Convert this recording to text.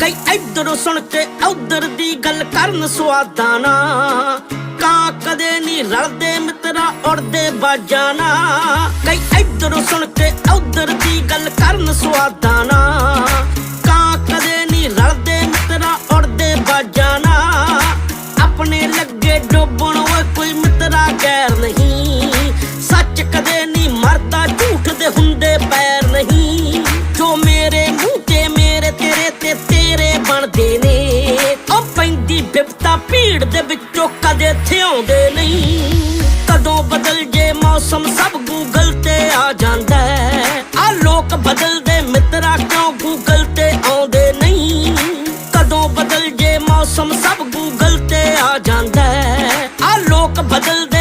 ਕਈ ਇੱਧਰੋਂ ਸੁਣ ਕੇ ਉਧਰ ਦੀ ਗੱਲ ਕਰਨ ਸਵਾਦਾਂ ਨਾ ਕਾਂ ਕਦੇ ਨਹੀਂ ਰਲਦੇ, ਮਿੱਤਰਾ ਉੜਦੇ ਬਾਜਾਨਾ ਕਈ ਇੱਧਰੋਂ ਸੁਣ ਕੇ ਉਧਰ ਦੀ ਗੱਲ ਕਰਨ ਸਵਾਦਾਂ ਨਾ ਕਾਂ ਕਦੇ ਨਹੀਂ ਰਲਦੇ, ਮਿੱਤਰਾ ਉੜਦੇ ਬਾਜਾਨਾ ਆਪਣੇ ਲੱਗੇ ਡੋਬਣ ਓਏ ਕੋਈ ਮਿੱਤਰਾ ਗੈਰ ਨਹੀਂ। ਸੱਚ ਕਦੇ ਨਹੀਂ ਮਰਦਾ, ਝੂਠ ਦੇ ਹੁੰਦੇ ਪੈਰ ਪਹਾੜ ਦੇ ਵਿੱਚੋਂ ਕਦੇ ਇੱਥੇ ਆਉਂਦੇ ਨਹੀਂ। ਕਦੋਂ ਬਦਲ ਜੇ ਮੌਸਮ, ਸਭ ਗੂਗਲ ਤੇ ਆ ਜਾਂਦਾ ਹੈ। ਆ ਲੋਕ ਬਦਲਦੇ ਮਿੱਤਰਾ ਕਿਉਂ ਗੂਗਲ ਤੇ ਆਉਂਦੇ ਨਹੀਂ? ਕਦੋਂ ਬਦਲ ਜੇ ਮੌਸਮ, ਸਭ ਗੂਗਲ ਤੇ ਆ ਜਾਂਦਾ ਹੈ। ਆ ਲੋਕ ਬਦਲਦੇ